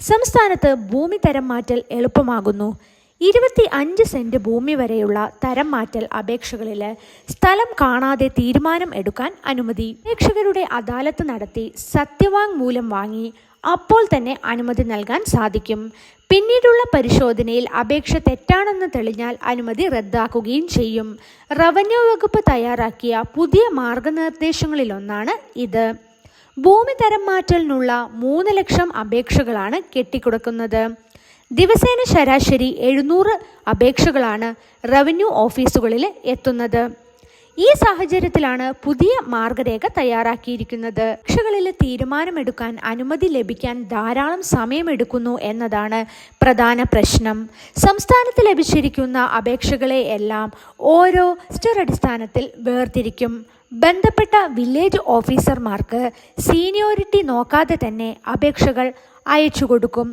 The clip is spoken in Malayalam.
സംസ്ഥാനത്ത് ഭൂമി തരം മാറ്റൽ എളുപ്പമാകുന്നു. ഇരുപത്തി അഞ്ച് സെന്റ് ഭൂമി വരെയുള്ള തരം മാറ്റൽ അപേക്ഷകളിൽ സ്ഥലം കാണാതെ തീരുമാനം എടുക്കാൻ അനുമതി. അപേക്ഷകരുടെ അദാലത്ത് നടത്തി സത്യവാങ് മൂലം വാങ്ങി അപ്പോൾ തന്നെ അനുമതി നൽകാൻ സാധിക്കും. പിന്നീടുള്ള പരിശോധനയിൽ അപേക്ഷ തെറ്റാണെന്ന് തെളിഞ്ഞാൽ അനുമതി റദ്ദാക്കുകയും ചെയ്യും. റവന്യൂ വകുപ്പ് തയ്യാറാക്കിയ പുതിയ മാർഗനിർദ്ദേശങ്ങളിലൊന്നാണ് ഇത്. ഭൂമി തരം മാറ്റലിനുള്ള മൂന്ന് ലക്ഷം അപേക്ഷകളാണ് കെട്ടിക്കൊടുക്കുന്നത്. ദിവസേന ശരാശരി എഴുന്നൂറ് അപേക്ഷകളാണ് റവന്യൂ ഓഫീസുകളിൽ എത്തുന്നത്. ഈ സാഹചര്യത്തിലാണ് പുതിയ മാർഗരേഖ തയ്യാറാക്കിയിരിക്കുന്നത്. അപേക്ഷകളിൽ തീരുമാനമെടുക്കാൻ അനുമതി ലഭിക്കാൻ ധാരാളം സമയമെടുക്കുന്നു എന്നതാണ് പ്രധാന പ്രശ്നം. സംസ്ഥാനത്ത് ലഭിച്ചിരിക്കുന്ന അപേക്ഷകളെ എല്ലാം ഓരോ രജിസ്റ്റർ അടിസ്ഥാനത്തിൽ വേർതിരിക്കും. ബന്ധപ്പെട്ട വില്ലേജ് ഓഫീസർമാർക്ക് സീനിയോറിറ്റി നോക്കാതെ തന്നെ അപേക്ഷകൾ അയച്ചു കൊടുക്കും